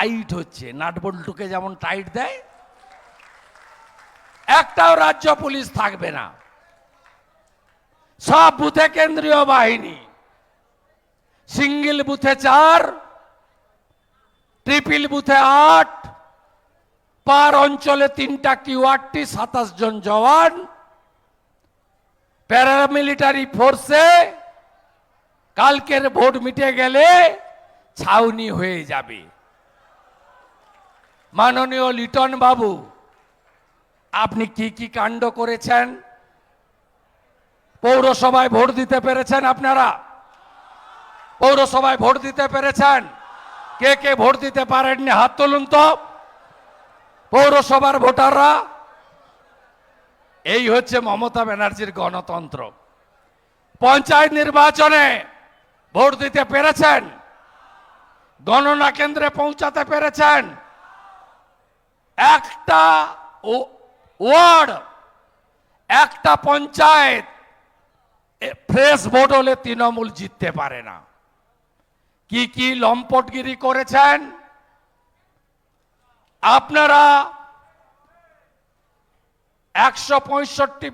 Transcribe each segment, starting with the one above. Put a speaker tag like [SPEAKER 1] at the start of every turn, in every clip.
[SPEAKER 1] Tight হচ্ছে। নাটবল্টুকে যেমন tight দেয়, একটাও রাজ্য পুলিশ থাকবে না। সব বুথে কেন্দ্রীয় বাহিনী, সিঙ্গেল বুথে চার, ট্রিপল বুথে আট, পার অঞ্চলে তিনটা কিউআরটি, সাতাশ জন জওয়ান প্যারামিলিটারি ফোর্সে কালকের ভোট মিটে গেলে ছাউনি হয়ে যাবে। মাননীয় লিটন বাবু, আপনি কি কি কাণ্ড করেছেন? পৌরসভায় ভোট দিতে পেরেছেন আপনারা? পৌরসভায় ভোট দিতে পেরেছেন? কে কে ভোট দিতে পারেননি? হাত তুলুন তো। পৌরসভার ভোটাররা, এই হচ্ছে মমতা ব্যানার্জির গণতন্ত্র। পঞ্চায়েত নির্বাচনে ভোট দিতে পেরেছেন? গণনা কেন্দ্রে পৌঁছাতে পেরেছেন? একটা ওয়ার্ড, একটা পঞ্চায়েত ফ্রেশ ভোট হলে তৃণমূল জিততে পারে না। কি কি লম্পটগিরি করেছেন? আপনারা একশো পঁয়ষট্টি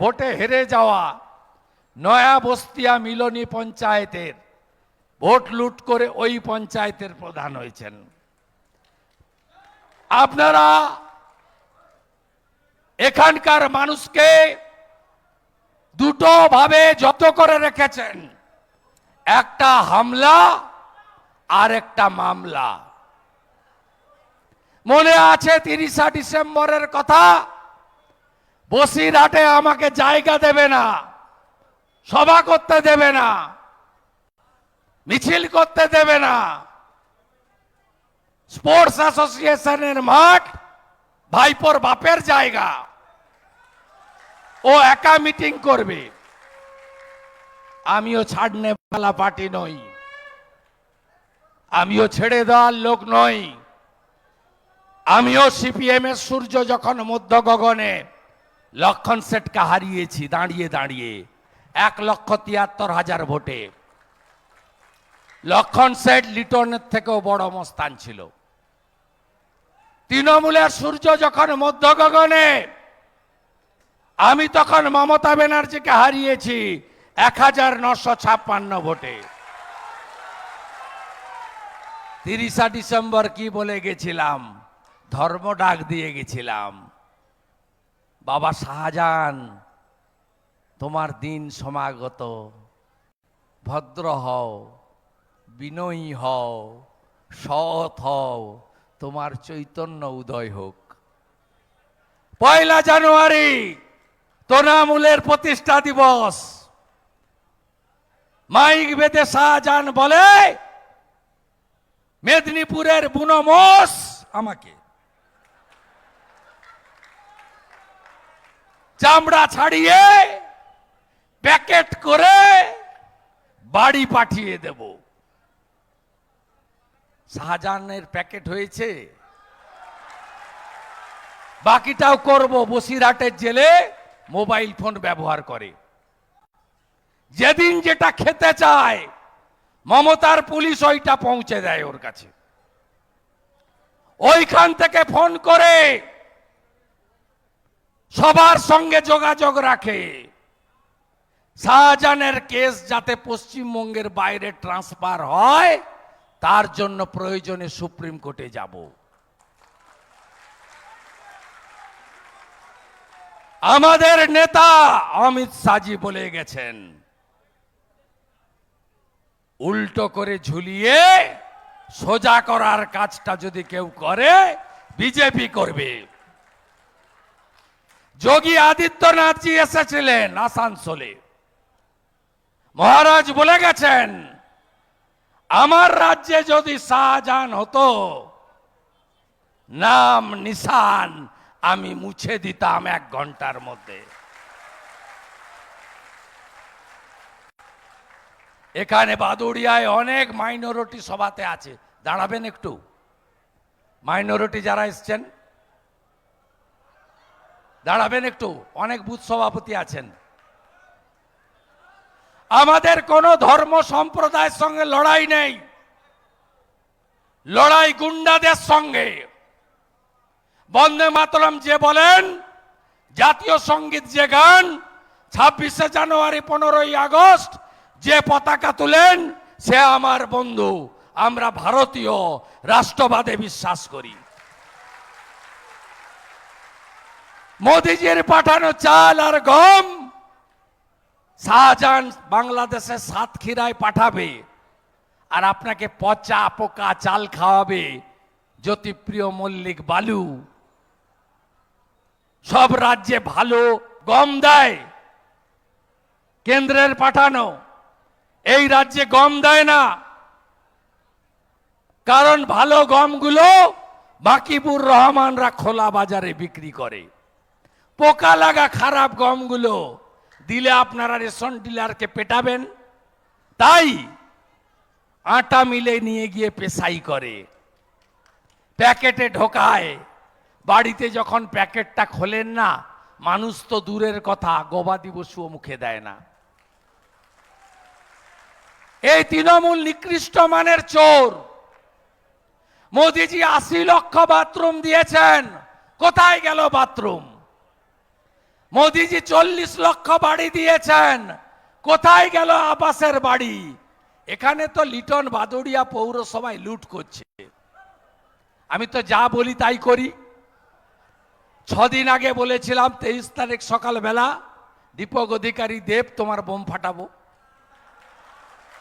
[SPEAKER 1] ভোটে হেরে যাওয়া নয়া বস্তিয়া মিলনী পঞ্চায়েতের, ভোট লুট করে ওই পঞ্চায়েতের প্রধান হয়েছেন। আপনারা এখানকার মানুষকে দুটো ভাবে যত করে রেখেছেন, একটা হামলা আর একটা মামলা। মনে আছে তিরিশা ডিসেম্বরের কথা? বসিরহাটে আমাকে জায়গা দেবে না, সভা করতে দেবে না, মিছিল করতে দেবে না। স্পোর্টস অ্যাসোসিয়েশনের মাঠ ভাইপোর বাপের জায়গা। ও একা মিটিং করবে। আমিও ছাড়নে পালা পার্টি নই। আমিও ছেড়ে দেওয়ার লোক নই। আমিও সিপিএম এর সূর্য যখন মধ্য গগনে, লক্ষণ সেটকে হারিয়েছি দাঁড়িয়ে দাঁড়িয়ে। এক লক্ষ তিয়াত্তর হাজার ভোটে। লক্ষণ সেট লিটনের থেকেও বড় মস্তান ছিল। তৃণমূলের সূর্য যখন মধ্য গগনে আমি তখন মমতা ব্যানার্জিকে হারিয়েছি এক হাজার নশো ছাপ্পান্ন ভোটে। তিরিশা ডিসেম্বর কি বলে গেছিলাম? ধর্ম ডাক দিয়ে গেছিলাম। বাবা শাহজাহান, তোমার দিন সমাগত। ভদ্র হও, বিনয়ী হও, সৎ হও। তোমার চৈতন্য উদয় হোক। পয়লা জানুয়ারি তৃণমূলের প্রতিষ্ঠা দিবস। মাইক বেদে শাহজাহান বলে, মেদিনীপুরের বুনমোস আমাকে। চামড়া ছাড়িয়ে প্যাকেট করে বাড়ি পাঠিয়ে দেব। শাহজাহানের প্যাকেট হয়েছে। বাকিটাও করব, বসিরহাটের জেলে মোবাইল ফোন ব্যবহার করে। যেদিন যেটা খেতে চায়, মমতার পুলিশ ওইটা পৌঁছে দেয় ওর কাছে। ওইখান থেকে ফোন করে সবার সঙ্গে যোগাযোগ রাখে। শাহজাহানের কেস যাতে পশ্চিমবঙ্গের বাইরে ট্রান্সফার হয় তার জন্য প্রয়োজনে সুপ্রিম কোর্টে যাব। আমাদের নেতা অমিত শাহজি বলে গেছেন, উল্টো করে ঝুলিয়ে সোজা করার কাজটা যদি কেউ করে, বিজেপি করবে। যোগী আদিত্যনাথজি এসেছিলেন আসানসোলে। মহারাজ বলে গেছেন আমার রাজ্যে যদি শাহজাহান হতো, নাম নিশান আমি মুছে দিতাম এক ঘণ্টার মধ্যে। এখানে বাদুড়িয়ায় অনেক মাইনরিটি সভাতে আছে। দাঁড়াবেন একটু। মাইনরিটি যারা এসছেন, দাঁড়াবেন একটু। অনেক বুথ সভাপতি আছেন। আমাদের কোনো ধর্ম সম্প্রদায়ের সঙ্গে লড়াই নেই। লড়াই গুন্ডাদের সঙ্গে। বন্দে মাতরম যে বলেন, জাতীয় সংগীত যে গান, ছাব্বিশে জানুয়ারি পনেরোই আগস্ট যে পতাকা তুলেন, সে আমার বন্ধু। আমরা ভারতীয়, রাষ্ট্রবাদে বিশ্বাস করি। মোদিজির পাঠানো চাল আর গম শাহজাহান বাংলাদেশের সাতক্ষীরায় পাঠাবে আর আপনাকে পচা পোকা চাল খাওয়াবে। জ্যোতিপ্রিয় মল্লিক বালু, সব রাজ্যে ভালো গম দেয়, কেন্দ্রের পাঠানো। এই রাজ্যে গম দেয় না, কারণ ভালো গমগুলো বাকিবুর রহমানরা খোলা বাজারে বিক্রি করে। পোকা লাগা খারাপ গমগুলো দিলে আপনারা রেশন ডিলারকে পেটাবেন, তাই আটা মিলে নিয়ে গিয়ে পেশাই করে। প্যাকেটে ঢোকায়, বাড়িতে যখন প্যাকেটটা খোলেন না, মানুষ তো দূরের কথা, গবাদি পশুও মুখে দেয় না। এই তৃণমূল নিকৃষ্ট মানের চোর, মোদিজি আশি লক্ষ বাথরুম দিয়েছেন, কোথায় গেল বাথরুম? মোদিজি চল্লিশ লক্ষ বাড়ি দিয়েছেন। কোথায় গেল আবাসের বাড়ি? এখানে তো লিটন বাদুড়িয়া পৌরসভায় লুট করছে। আমি তো যা বলি তাই করি। ছদিন আগে বলেছিলাম, তেইশ তারিখ সকালবেলা দীপক অধিকারী দেব তোমার বোম ফাটাবো।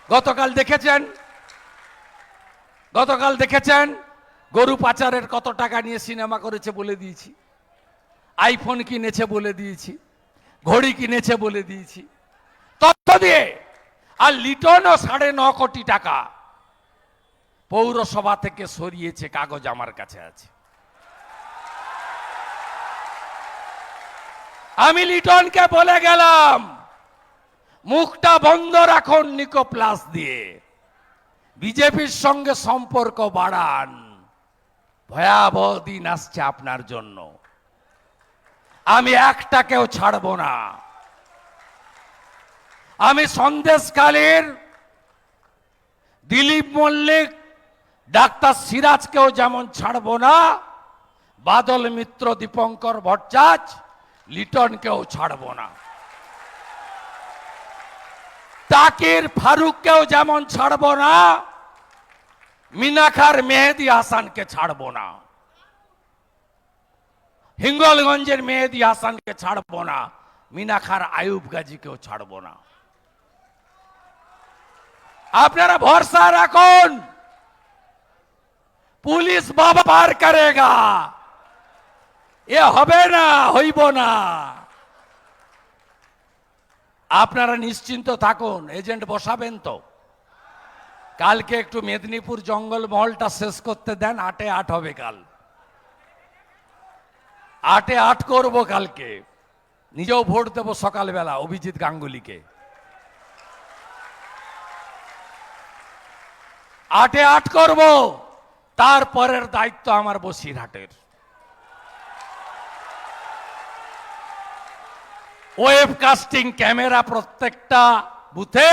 [SPEAKER 1] গতকাল দেখেছেন? গতকাল দেখেছেন? গরু পাচারের কত টাকা নিয়ে সিনেমা করেছে বলে দিয়েছি। আইফোন কিনেছে বলে দিয়েছি, ঘড়ি কিনেছে বলে দিয়েছি। তথ্য দিয়ে, আর লিটনও সাড়ে ন কোটি টাকা পৌরসভা থেকে সরিয়েছে, কাগজ আমার কাছে আছে। আমি লিটনকে বলে গেলাম, মুখটা বন্ধ রাখুন নিকো প্লাস দিয়ে। বিজেপির সঙ্গে সম্পর্ক বাড়ান। ভয়াবহ দিন আসছে আপনার জন্য। আমি একটাকেও ছাড়বো না। আমি সন্দেশকালীর দিলীপ মল্লিক, ডাক্তার সিরাজকেও যেমন ছাড়বো না, বাদল মিত্র দীপঙ্কর ভট্টাচ লিটনকেও ছাড়বো না। তাকির ফারুককেও যেমন ছাড়বো না মিনাখার মেহেদি হাসানকে ছাড়বো না। হিঙ্গলগঞ্জের মেহেদি হাসানকে ছাড়বো না মিনাখার আয়ুব গাজীকেও ছাড়বো না। আপনারা ভরসা রাখুন, পুলিশ বাবা পার করেগা। এ হবে না, হইব না। আপনারা নিশ্চিন্ত থাকুন, এজেন্ট বসাবেন তো। কালকে একটু মেদিনীপুর জঙ্গল মহলটা শেষ করতে দেন, আটে আট হবে কাল। আটে আট করব কালকে। নিজেও ভোট দেবো সকালবেলা অভিজিৎ গাঙ্গুলিকে। আটে আট করব তারপরের দায়িত্ব আমার বসিরহাটের। ওয়েব কাস্টিং ক্যামেরা প্রত্যেকটা বুথে,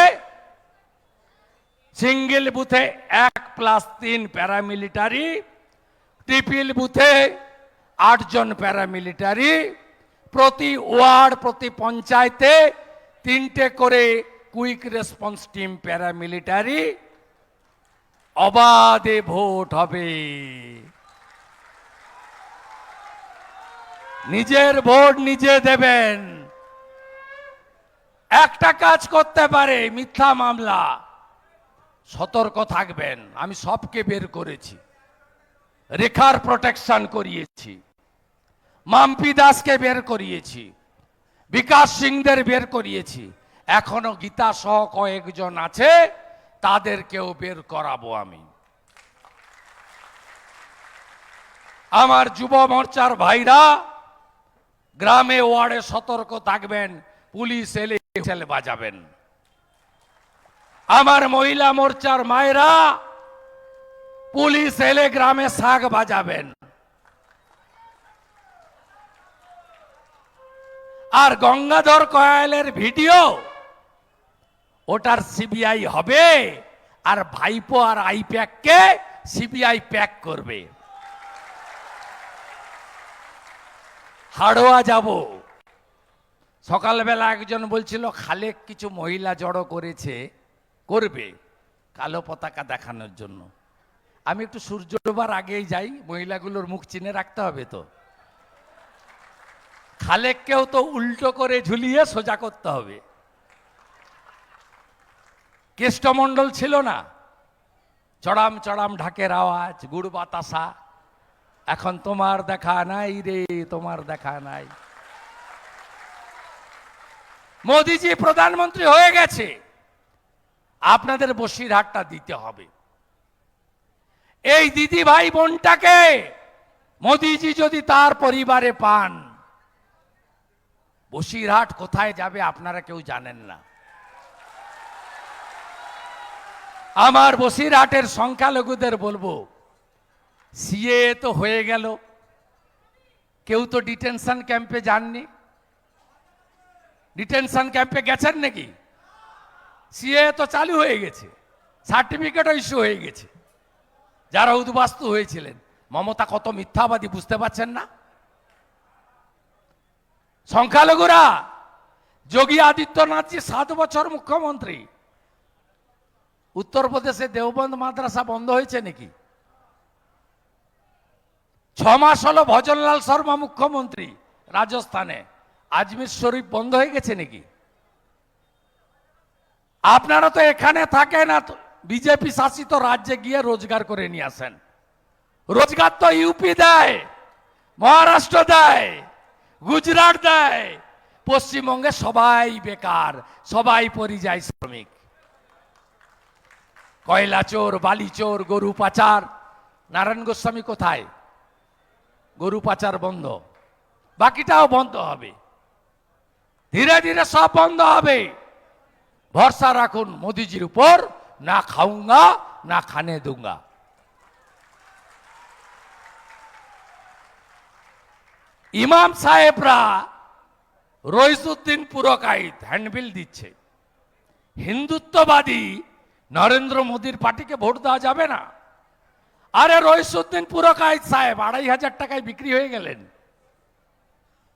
[SPEAKER 1] সিঙ্গেল বুথে এক প্লাস তিন প্যারামিলিটারি, ট্রিপল বুথে আটজন প্যারামিলিটারি প্রতি ওয়ার্ড, প্রতি পঞ্চায়েতে তিনটে করে কুইক রেসপন্স টিম প্যারামিলিটারি অবাধে ভোট হবে। নিজের ভোট নিজে দেবেন। একটা কাজ করতে পারে, মিথ্যা মামলা। সতর্ক থাকবেন, আমি সবকে বের করেছি। রেখার প্রোটেকশন করিয়েছি। মাম্পি দাসকে বের করিয়েছি। বিকাশ সিংদের বের করিয়েছি। এখনও গীতা সহ কয়েকজন আছে, তাদেরকেও বের করাবো আমি। আমার যুব মোর্চার ভাইরা, গ্রামে ওয়ার্ডে সতর্ক থাকবেন, পুলিশ এলে ছেলে বাজাবেন। আমার মহিলা মোর্চার মায়েরা, পুলিশ এলে গ্রামে শাক বাজাবেন। আর গঙ্গাধর কয়ালের ভিডিও, ওটার সিবিআই হবে আর ভাইপো আর আইপ্যাককে সিবিআই প্যাক করবে। হাড়োয়া যাব। সকালবেলা একজন বলছিল খালে কিছু মহিলা জড়ো করেছে, করবে কালো পতাকা দেখানোর জন্য। আমি একটু সূর্য ডোবার আগেই যাই, মহিলাগুলোর মুখ চিনে রাখতে হবে তো। খালেককেও তো উল্টো করে ঝুলিয়ে সোজা করতে হবে। কেষ্টমণ্ডল ছিল না। চড়াম চড়াম ঢাকের আওয়াজ, গুড় বাতাসা। এখন তোমার দেখা নাই রে, তোমার দেখা নাই। মোদিজি প্রধানমন্ত্রী হয়ে গেছে। আপনাদের বসিরহাটটা দিতে হবে। এই দিদি ভাই বোনটাকে মোদিজি যদি তার পরিবারে পান বসিরহাট কোথায় যাবে আপনারা কেউ জানেন না। আমার বসিরহাটের সংখ্যালঘুদের বলব সিএ তো হয়ে গেল, কেউ তো ডিটেনশন ক্যাম্পে যাননি। ডিটেনশন ক্যাম্পে গেছেন নাকি? সিএ তো চালু হয়ে গেছে, সার্টিফিকেটও ইস্যু হয়ে গেছে। যারা উদ্বাস্তু হয়েছিলেন, মমতা কত মিথ্যাবাদী বুঝতে পারছেন না? সংখ্যালঘুরা, যোগী আদিত্যনাথজি সাত বছর মুখ্যমন্ত্রী। উত্তরপ্রদেশে দেওবন্দ মাদ্রাসা বন্ধ হয়েছে নাকি? ছ মাস হলো ভজনলাল শর্মা মুখ্যমন্ত্রী রাজস্থানে। আজমির শরীফ বন্ধ হয়ে গেছে নাকি? আপনারা তো এখানে থাকেন না বিজেপি শাসিত রাজ্যে গিয়ে রোজগার করে নিয়ে আসেন। রোজগার তো ইউপি দেয়, মহারাষ্ট্র দেয়। গুজরাট দেয়। পশ্চিমবঙ্গে সবাই বেকার, সবাই পরিযায়ী শ্রমিক। কয়লা চোর, বালি চোর, গরু পাচার। নারায়ণ গোস্বামী কোথায়? গরু পাচার বন্ধ। বাকিটাও বন্ধ হবে। ধীরে ধীরে সব বন্ধ হবে। ভরসা রাখুন মোদিজির উপর। না খাউঙ্গা না খানে দুঙ্গা। ইমাম সাহেবরা রইসুদ্দিন পুরকাইত হ্যান্ডবিল দিচ্ছে। হিন্দুত্ববাদী নরেন্দ্র মোদীর পার্টিকে ভোট দেওয়া যাবে না। আরে রইসুদ্দিন পুরকাইত সাহেব, আড়াই হাজার টাকায় বিক্রি হয়ে গেলেন।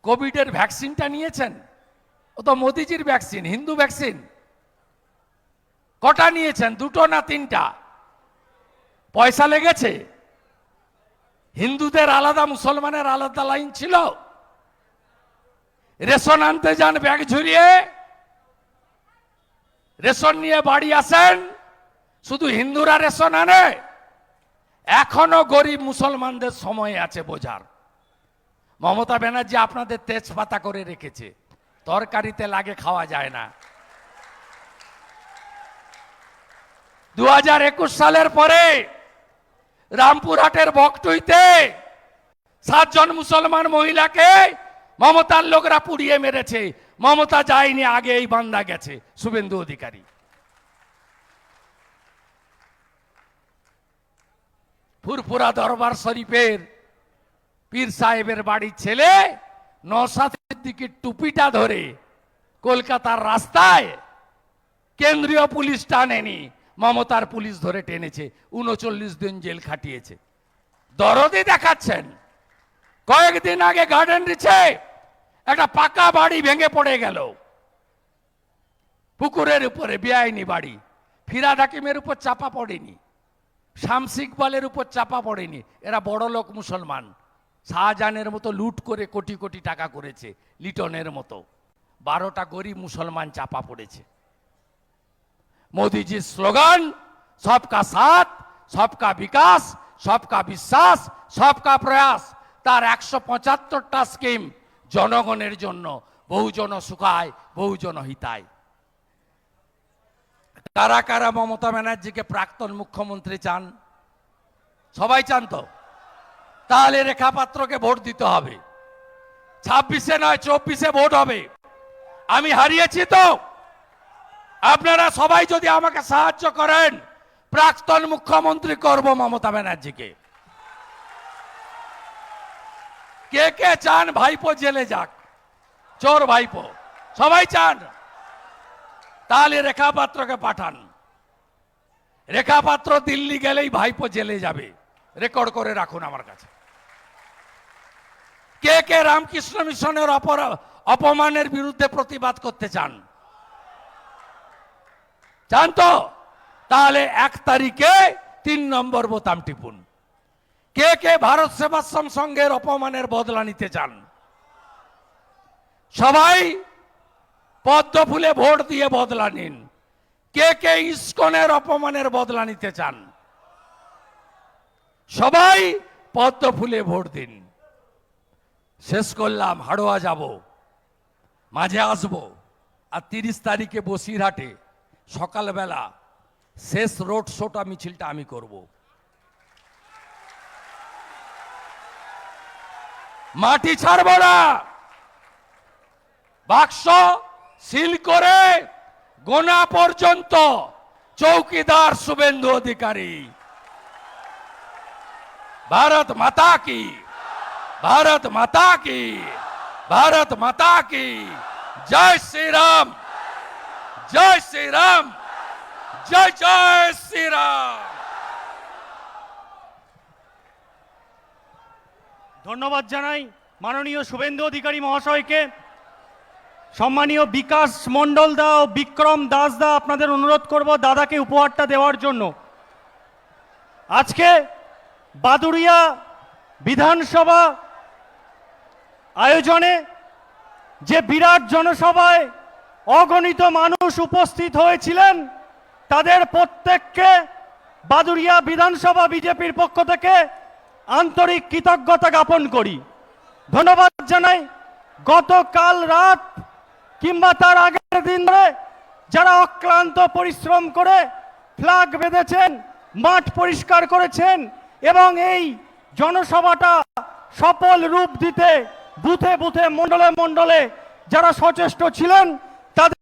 [SPEAKER 1] কোভিডের ভ্যাকসিনটা নিয়েছেন। ও তো মোদিজির ভ্যাকসিন, হিন্দু ভ্যাকসিন। কটা নিয়েছেন? দুটো না তিনটা? পয়সা লেগেছে? হিন্দুদের আলাদা, মুসলমানের আলাদা লাইন ছিল। রেশন আনতে যান, ব্যাগ ঝুরিয়ে। রেশন নিয়ে বাড়ি আসেন, শুধু হিন্দুরা রেশন আনে। এখনও গরিব মুসলমানদের সময় আছে বোঝার। মমতা ব্যানার্জি আপনাদের তেজপাতা করে রেখেছে। তরকারিতে লাগে, খাওয়া যায় না। দু হাজার একুশ সালের পরে রামপুরহাটের বকটুইতে সাতজন মুসলমান মহিলাকে মমতার লোকরা পুড়িয়ে মেরেছে। মমতা যায়নি আগে এই বান্দা গেছে, শুভেন্দু অধিকারী। ফুরফুরা দরবার শরীফের পীর সাহেবের বাড়ির ছেলে নসাদের দিকে টুপিটা ধরে কলকাতার রাস্তায় কেন্দ্রীয় পুলিশ টানেনি। মমতার পুলিশ ধরে টেনেছে, উনচল্লিশ দিন জেল খাটিয়েছে। দরদি দেখাচ্ছেন, কয়েকদিন আগে গার্ডেন রিচে একটা পাকা বাড়ি ভেঙে পড়ে গেল। পুকুরের উপরে বেআইনি বাড়ি, ফিরাদ হাকিমের উপর চাপা পড়েনি, শামস ইকবালের উপর চাপা পড়েনি, এরা বড় লোক মুসলমান, শাহজাহানের মতো লুট করে কোটি কোটি টাকা করেছে, লিটনের মতো। বারোটা গরিব মুসলমান চাপা পড়েছে। মোদীজির স্লোগান সবকা সাথ সবকা বিকাশ সবকা বিশ্বাস সবকা প্রয়াস তার একশো পঁচাত্তরটা স্কিম জনগণের জন্য বহুজন সুখায় বহুজন হিতায় কারা কারা মমতা ব্যানার্জিকে প্রাক্তন মুখ্যমন্ত্রী চান সবাই চান তো তাহলে রেখা পাত্রকে ভোট দিতে হবে ছাব্বিশে নয় চব্বিশে ভোট হবে আমি হারিয়েছি তো আপনারা সবাই যদি আমাকে সাহায্য করেন, প্রাক্তন মুখ্যমন্ত্রী করব মমতা ব্যানার্জিকে। কে কে চান ভাইপো জেলে যাক, চোর ভাইপো, সবাই চান। তাহলে রেখা পাত্রকে পাঠান। রেখা পাত্র দিল্লি গেলেই ভাইপো জেলে যাবে। রেকর্ড করে রাখুন আমার কাছে। কে কে রামকৃষ্ণ মিশনের অপমানের বিরুদ্ধে প্রতিবাদ করতে চান? চান তো? তাহলে এক তারিখে তিন নম্বর বোতাম টিপুন। কে কে ভারত সেবাশ্রম সংঘের অপমানের বদলা নিতে চান? সবাই পদ্ম ফুলে ভোট দিয়ে বদলা নিন। কে কে ইস্কনের অপমানের বদলা নিতে চান? সবাই পদ্ম ফুলে ভোট দিন। শেষ করলাম, হাড়োয়া যাব। মাঝে আসব। আর তিরিশ তারিখে বসিরহাটে সকালবেলা শেষ রোড শোটা মিছিলটা আমি করব মাটি ছাড়ব না বাক্স সিল করে গোনা পর্যন্ত চৌকিদার শুভেন্দু অধিকারী ভারত মাতা কি भारत माता की भारत माता की जय श्री राम জয় শ্রীরাম, জয় জয় শ্রীরাম।
[SPEAKER 2] ধন্যবাদ জানাই মাননীয় শুভেন্দু অধিকারী মহাশয়কে। সম্মানীয় বিকাশ মণ্ডল দা ও বিক্রম দাস দা, আপনাদের অনুরোধ করব দাদাকে উপহারটা দেওয়ার জন্য। আজকে বাদুরিয়া বিধানসভা আয়োজনে যে বিরাট জনসভায় অগণিত মানুষ উপস্থিত হয়েছিলেন। তাদের প্রত্যেককে বাদুড়িয়া বিধানসভা বিজেপির পক্ষ থেকে আন্তরিক কৃতজ্ঞতা জ্ঞাপন করি। ধন্যবাদ জানাই গতকাল রাত কিংবা তার আগের দিন ধরে যারা অক্লান্ত পরিশ্রম করে ফ্ল্যাগ বেঁধেছেন, মাঠ পরিষ্কার করেছেন এবং এই জনসভাটা সফল রূপ দিতে বুথে বুথে, মণ্ডলে মণ্ডলে যারা সচেষ্ট ছিলেন তাদের